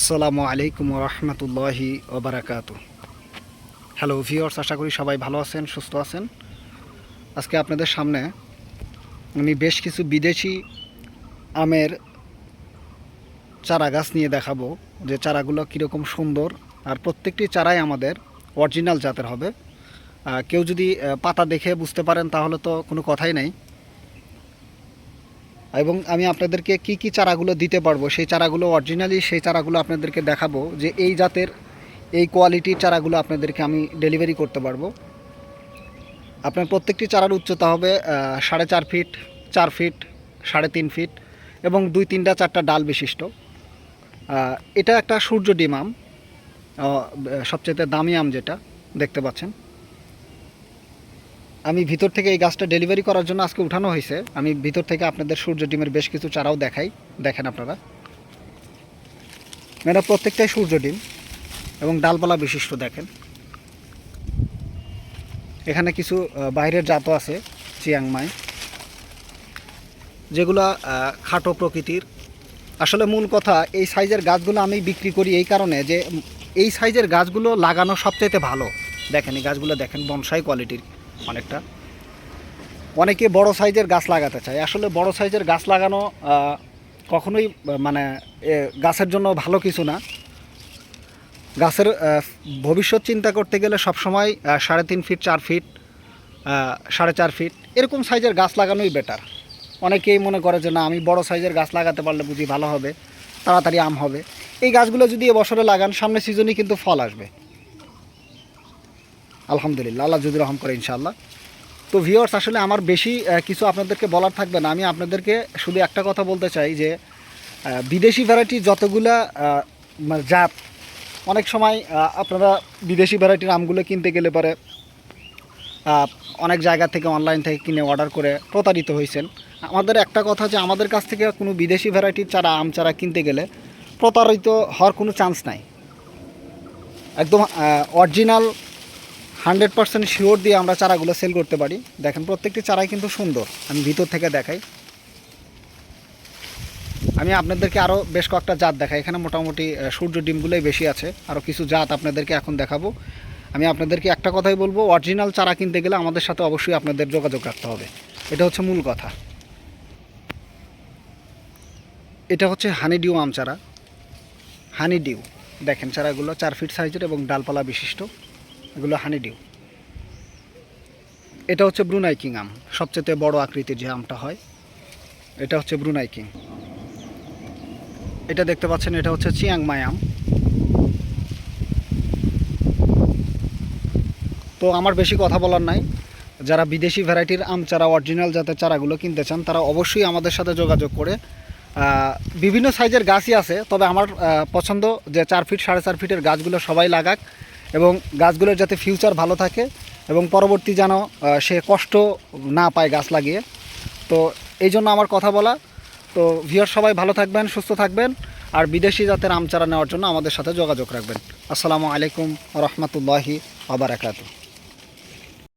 আসসালামু আলাইকুম রহমতুল্লাহি ওবরাকাত হ্যালো ভিওর্স আশা করি সবাই ভালো আছেন, সুস্থ আছেন। আজকে আপনাদের সামনে আমি বেশ কিছু বিদেশি আমের চারা গাছ নিয়ে দেখাবো, যে চারাগুলো কীরকম সুন্দর, আর প্রত্যেকটি চারাই আমাদের অরিজিনাল জাতের হবে। কেউ যদি পাতা দেখে বুঝতে পারেন তাহলে তো কোনো কথাই নাই। এবং আমি আপনাদেরকে কি কি চারাগুলো দিতে পারব, সেই চারাগুলো অরিজিনালি সেই চারাগুলো আপনাদেরকে দেখাবো, যে এই জাতের এই কোয়ালিটির চারাগুলো আপনাদেরকে আমি ডেলিভারি করতে পারব। আপনার প্রত্যেকটি চারার উচ্চতা হবে সাড়ে চার ফিট চার ফিট সাড়ে তিন ফিট এবং দুই তিনটা চারটা ডাল বিশিষ্ট। এটা একটা সূর্য ডিম আম সবচেয়ে দামি আম যেটা, দেখতে পাচ্ছেন। আমি ভিতর থেকে এই গাছটা ডেলিভারি করার জন্য আজকে উঠানো হয়েছে। আমি ভিতর থেকে আপনাদের সূর্য ডিমের বেশ কিছু চারাও দেখাই। দেখেন আপনারা। এরা প্রত্যেকটাই সূর্য ডিম এবং ডালপালা বিশিষ্ট, দেখেন। এখানে কিছু বাইরের জাতও আছে, চিয়াংমাই। যেগুলো খাটো প্রকৃতির। আসলে মূল কথা, এই সাইজের গাছগুলো আমি বিক্রি করি এই কারণে যে, এই সাইজের গাছগুলো লাগানো সবচাইতে ভালো। দেখেন এই গাছগুলো, দেখেন, বনসাই কোয়ালিটির। অনেকটা। অনেকে বড় সাইজের গাছ লাগাতে চায়। আসলে বড় সাইজের গাছ লাগানো কখনোই মানে গাছের জন্য ভালো কিছু না। গাছের ভবিষ্যৎ চিন্তা করতে গেলে সবসময় সাড়ে তিন ফিট, চার ফিট সাড়ে চার ফিট, এরকম সাইজের গাছ লাগানোই বেটার অনেকেই মনে করে যে, না, আমি বড় সাইজের গাছ লাগাতে পারলে বুঝি ভালো হবে, তাড়াতাড়ি আম হবে। এই গাছগুলো যদি এবছরে লাগান, সামনের সিজনই কিন্তু ফল আসবে। আলহামদুলিল্লাহ, আল্লাহ যদি রহম করে ইনশাআল্লাহ। তো ভিওর্স আসলে আমার বেশি কিছু আপনাদেরকে বলার থাকবে না। আমি আপনাদেরকে শুধু একটা কথা বলতে চাই যে বিদেশি ভ্যারাইটি যতগুলা মানে জাত, অনেক সময় আপনারা বিদেশি ভ্যারাইটির আমগুলো কিনতে গেলে পরে অনেক জায়গা থেকে অনলাইন থেকে কিনে অর্ডার করে প্রতারিত হয়েছেন আমাদের একটা কথা যে, আমাদের কাছ থেকে কোনো বিদেশি ভ্যারাইটির চারা, আম চারা কিনতে গেলে প্রতারিত হওয়ার কোনো চান্স নাই। একদম অরিজিনাল হান্ড্রেড পার্সেন্ট শিওর দিয়ে আমরা চারাগুলো সেল করতে পারি। দেখেন, প্রত্যেকটি চারাই কিন্তু সুন্দর। আমি ভিতর থেকে দেখাই। আমি আপনাদেরকে আরও বেশ কয়েকটা জাত দেখাই। এখানে মোটামুটি সূর্য ডিমগুলোই বেশি আছে। আরও কিছু জাত আপনাদেরকে এখন দেখাবো। আমি আপনাদেরকে একটা কথাই বলব, অরিজিনাল চারা কিনতে গেলে আমাদের সাথে অবশ্যই আপনাদের যোগাযোগ রাখতে হবে। এটা হচ্ছে মূল কথা। এটা হচ্ছে হানি ডিউ আম চারা। হানি ডিউ দেখেন, চারাগুলো চার ফিট সাইজের এবং ডালপালা বিশিষ্ট। এগুলো হানি ডিউ। এটা হচ্ছে ব্রুনাই কিং আম। সবচেয়ে বড় আকৃতির যে আমটা হয়, এটা হচ্ছে ব্রুনাই কিং। এটা দেখতে পাচ্ছেন, এটা হচ্ছে চিয়াংমাই আম। তো আমার বেশি কথা বলার নাই। যারা বিদেশি ভ্যারাইটির আম চারা অরিজিনাল জাতের চারাগুলো কিনতে চান, তারা অবশ্যই আমাদের সাথে যোগাযোগ করে। বিভিন্ন সাইজের গাছই আছে, তবে আমার পছন্দ যে চার ফিট, সাড়ে চার ফিটের গাছগুলো সবাই লাগাক। এবং গাছগুলোর যাতে ফিউচার ভালো থাকে এবং পরবর্তী যেন সে কষ্ট না পায় গাছ লাগিয়ে। তো এই জন্য আমার কথা বলা। তো ভিওর সবাই ভালো থাকবেন, সুস্থ থাকবেন। আর বিদেশি জাতের আমচারা নেওয়ার জন্য আমাদের সাথে যোগাযোগ রাখবেন। আসসালামু আলাইকুম রহমতুল্লাহি আবরাকাতু